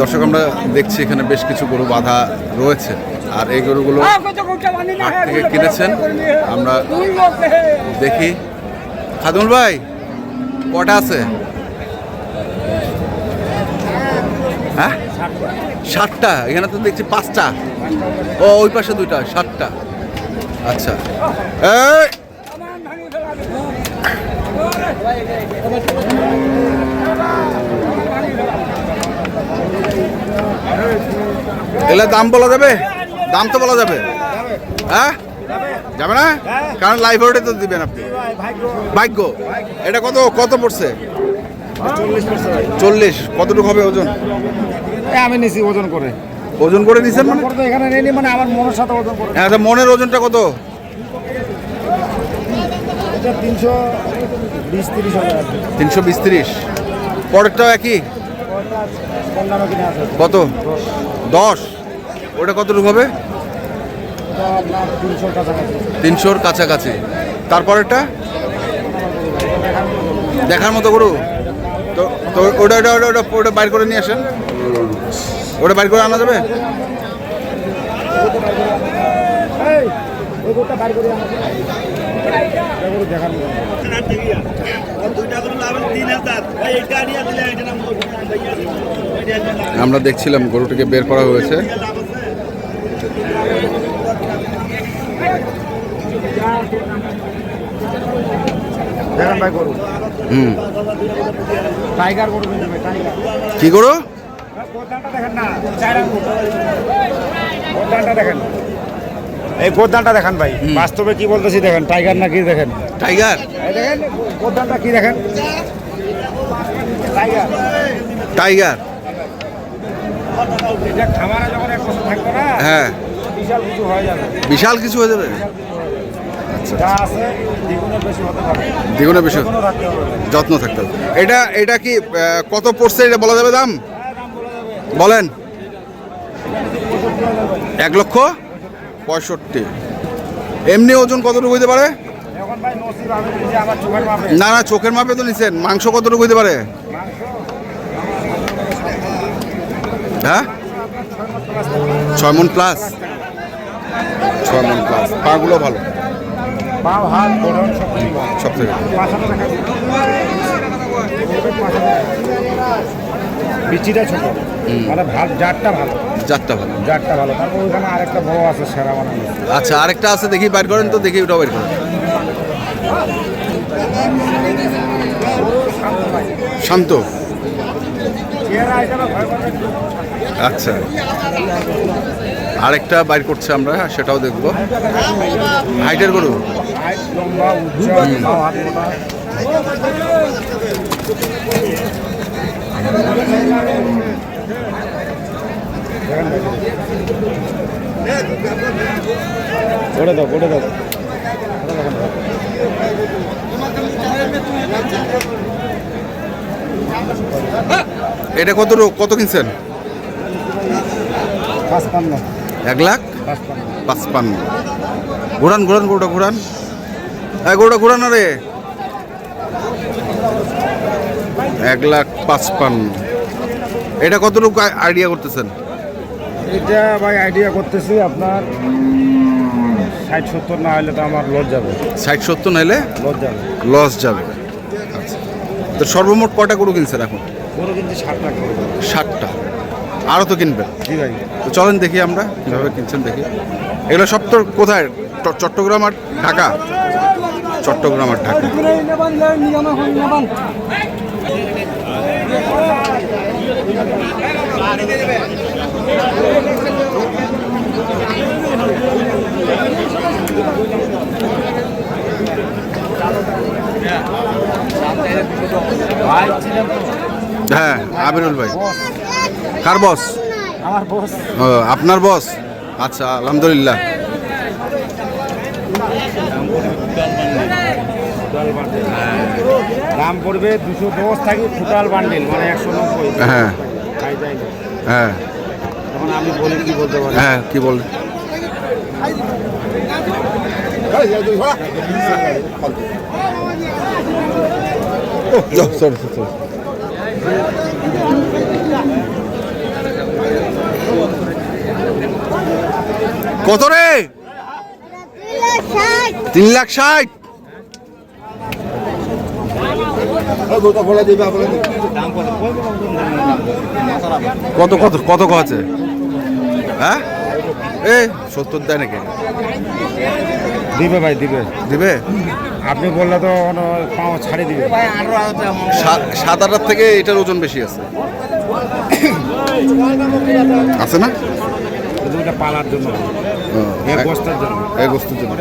দর্শক আমরা দেখছি এখানে বেশ কিছু গরু বাধা রয়েছে। আর এই গরুগুলো হাট থেকে কিনেছেন। আমরা দেখি। খাদুল ভাই কটা আছে? হ্যাঁ? ষাটটা এখানে তো দেখছি পাঁচটা। ও ওই পাশে দুইটা ষাটটা আচ্ছা। এই! এগুলা দাম বলা যাবে? দাম তো বলা যাবে। হ্যাঁ? যাবে না? কারণ লাইভ ওয়েটে তো দিবেন আপনি। ভাগ্য। এটা কত? কত পড়ছে? চল্লিশ। কতটুকু হবে ওজন? আমি নিছি ওজন করে। ওজন করে নিছেন মানে? এখানে নেই মানে আমার মনের সাথে ওজন করে। হ্যাঁ আচ্ছা মনের ওজনটা কত? তিনশো বিশ তিরিশ। পরেরটাও একই? কত? দশ। ওটা কতটুকু হবে? তিনশোর কাছাকাছি। তারপরেরটা? দেখার মতো গরু? তো তো ওটা ওটা ওটা ওটা ওটা বাইর করে নিয়ে আসেন। ওটা বাইর করে আনা যাবে? গরুটা বাইর করে আনো মতো। আমরা দেখছিলাম গরুটিকে বের করা হয়েছে। দেখেন ভাই গরু। হুম। টাইগার গরু কিন্তু ভাই টাইগার। কি গরু? দেখেন না দেখেন। এই গোদানটা দেখেন ভাই। বাস্তবে কি বলতেছি দেখেন টাইগার না কি দেখেন? টাইগার? দেখেন গোদানটা কি দেখেন? টাইগার। টাইগার। এটা খামারে যখন এক বছর না হ্যাঁ। বিশাল কিছু হয়ে যাবে। বিশাল কিছু হয়ে যাবে? দ্বিগুণে বেশি যত্ন থাকতে হবে। এটা এটা কি কত পড়ছে এটা বলা যাবে দাম? বলেন। এক লক্ষ? পঁয়ষট্টি। এমনি ওজন কতটুকু হইতে পারে? না না চোখের মাপে তো নিছেন। মাংস কতটুকু হইতে পারে? হ্যাঁ? ছয় মন প্লাস ছয় মন প্লাস পাগুলো ভালো। সব থেকে বিচিটা ছোট। মানে ভাত জাতটা ভালো। জাতটা ভালো। জাতটা ভালো। তারপর ওইখানে আরেকটা বড় আছে সেরা বানানো। আচ্ছা আরেকটা আছে দেখি বাইর করেন তো দেখি ওটাও বাইর করেন। শান্ত। আচ্ছা। আরেকটা বাইর করছে আমরা সেটাও দেখব। হাইটের গরু? করে দাও করে দাও। এটা কত কত কিনছেন? এক লাখ? পাঁচপান্ন। পাঁচপান্ন ঘোরান ঘোরান গরুটা ঘোরান। হ্যাঁ গরুটা ঘোরান রে। এক লাখ পাঁচপান্ন। এটা কতটুকু আইডিয়া করতেছেন? এটা ভাই আইডিয়া করতেছি আপনার ষাট সত্তর না হলে তো আমার লস যাবে। ষাট সত্তর নাইলে লস যাবে। লস যাবে। আচ্ছা। তো সর্বমোট কটা গরু কিনছেন এখন? গরু কিন্তু ষাট লাখ করে দেবে। ষাটটা আরও তো কিনবেন। জি ভাই। তো চলেন দেখি আমরা কীভাবে কিনছেন দেখি। এগুলো সব তো কোথায়? চট্টগ্রাম আর ঢাকা? চট্টগ্রাম আর ঢাকা। হ্যাঁ আবিরুল ভাই। কার বস আমার বস ও, আপনার বস আচ্ছা আলহামদুলিল্লাহ। দাম পড়বে দুশো দশ থাকি টোটাল বান্ডেল মানে একশো নব্বই। হ্যাঁ। হ্যাঁ। আমি বলি কি বলতে পারি? হ্যাঁ কি বল। কত রে? তিন লাখ ষাট। কত কত কত আছে? হ্যাঁ? এ সত্তর দেয় নাকি? দিবে ভাই দিবে। দিবে? আপনি বললে তো অন- পাও ছাড়ি দিবে। সাত আটার থেকে এটার ওজন বেশি আছে। আছে না? দুটা পালার জন্য। এক বস্তার জন্য। এক বস্তুর জন্য।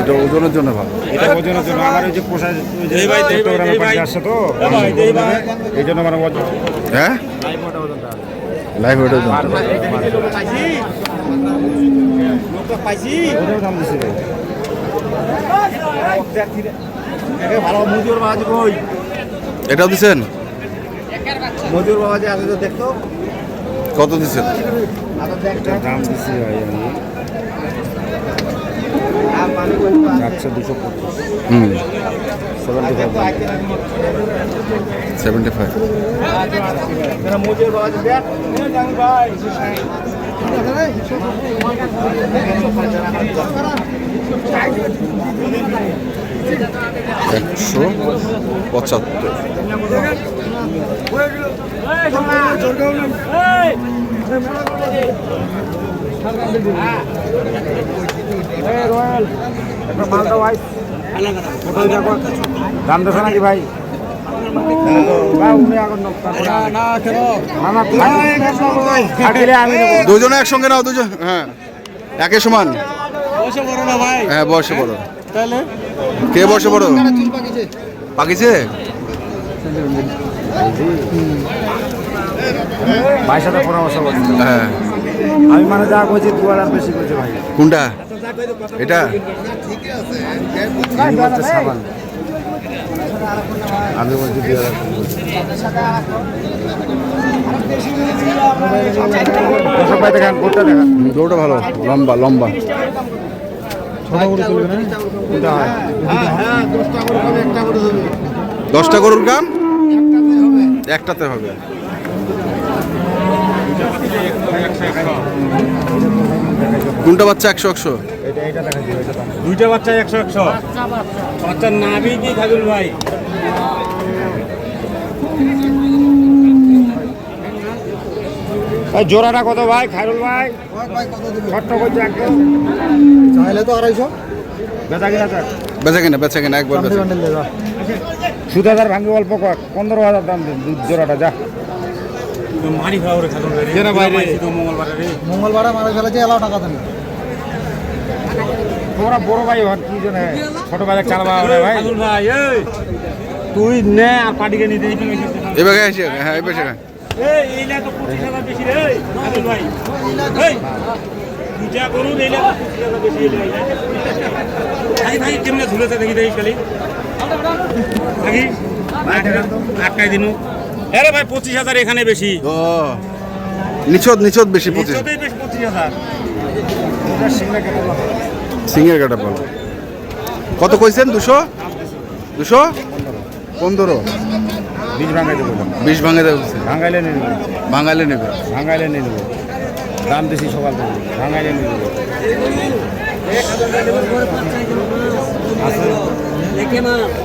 এটা ওজনের জন্য ভালো। এটা ওজনের জন্য। আমার ওই যে পোষা ওই যে আসছে তো এই জন্য মানে হ্যাঁ? লাইভ ওটার জন্য এটাও দিছেন? মজুর বাবা যে আগে তো দেখতো। কত দিছেন? এটার দাম দিছি ভাই আমি। চারশো দুশো পঁচিশ। হুম। সেভেন্টি ফাইভ সেভেন্টি ফাইভ একশো পঁচাত্তর। দাম দেশো নাকি ভাই ভাই, দুজনে একসঙ্গে নাও দুজন। হ্যাঁ। একই সমান। হ্যাঁ বয়সে বড় তাহলে? কে বয়সে বড় পাকিছে ভাইয়ের সাথে পরামর্শ হ্যাঁ। আমি মানে যা কইছি দু হাজার বেশি কইছে ভাই। কোনটা? এটা? সাবান। আমি বলছি দুই হাজার দেখেন ভালো লম্বা লম্বা। দশটা গরুর গাম একটাতে হবে। কোনটা বাচ্চা একশো একশো? এটা এটা দেখা দিও এটা দাম দুইটা বাচ্চা একশো একশো। বাচ্চার নাভি কি খাবিল ভাই? জোড়াটা কত ভাই খাইরুল ভাই? ছোট্ট করছে একদম। চাইলে তো আড়াইশো। বেচা কিনা বেচা কিনা বেচা কিনা একবার বেচা কিনা। সুদ হাজার ভাঙবে অল্প কয়েক পনেরো হাজার দাম দিন দুধ জোড়াটা যা। মারি খাওয়া রে খাদন রে। কেন ভাই মঙ্গলবার রে। মঙ্গলবারে মারা ফেলেছে এলাও টাকা দেন তোমরা বড় ভাই হন কি জন্য ছোট ভাই চালবা ভাই। খাদুল ভাই এই তুই নে আর পাটিকে নিতে দিবি এবার আসি হ্যাঁ এবার এই এইলা তো পঁচিশ হাজার বেশি রে খাদুল ভাই। এই দুইটা করুন এইলা তো বেশি এইলা ভাই ভাই কেমনে ঝুলেছে দেখি দেখি খালি। দেখি আটকাই দিনু। আরে ভাই পঁচিশ হাজার এখানে বেশি। ও নিচত নিচত বেশি পঁচিশ। বেশি পঁচিশ হাজার। সিংলা কেটে দাও। সিঙ্গের কাটা পাবো কত কইছেন? দুশো? দুশো? পনেরো। বীজ ভাঙাই দেবো বিশ ভাঙে দেবে। ভাঙাইলে নিয়ে নেব। বাঙালি নেবে। ভাঙাইলে নিয়ে নেব। দাম বেশি সকাল থেকে। ভাঙাইলে নিয়ে নেব।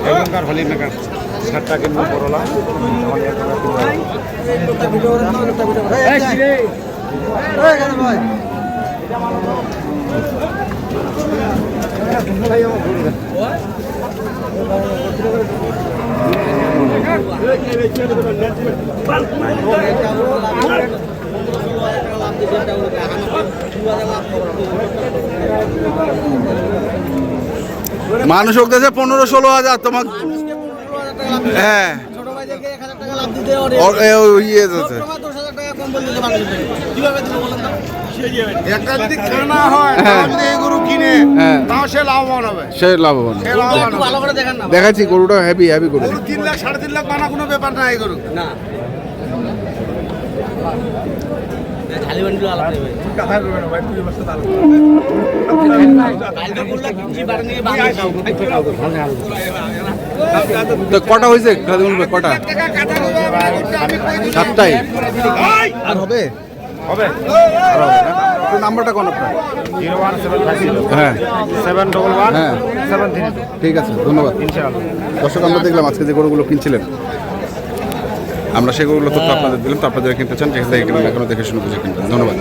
এখনকার হলি মেকার। কিনবো করলা। মানুষ হোক দেশে পনেরো ষোলো হাজার তোমার হ্যাঁ। দেখাচ্ছি গরুটা হেভি হেভি গরু তিন লাখ সাড়ে তিন লাখ বানা কোনো ব্যাপার না এই গরু। না। আলাদা তো কটা হয়েছে ভাই কটা? সাতটাই আর হবে? হবে। নাম্বারটা কোন আপনার? Zero one seven five zero. হ্যাঁ। সেভেন ডবল ওয়ান হ্যাঁ। Seven three. ঠিক আছে ধন্যবাদ। ইনশাআল্লাহ। দর্শক আমরা দেখলাম আজকে যে গরুগুলো কিনছিলেন। আমরা গরুগুলো তথ্য আপনাদের দিলাম তো আপনাদের কিনতে চান যেখান কিনবেন এখনও দেখে শুনে বুঝে কিনবেন। ধন্যবাদ।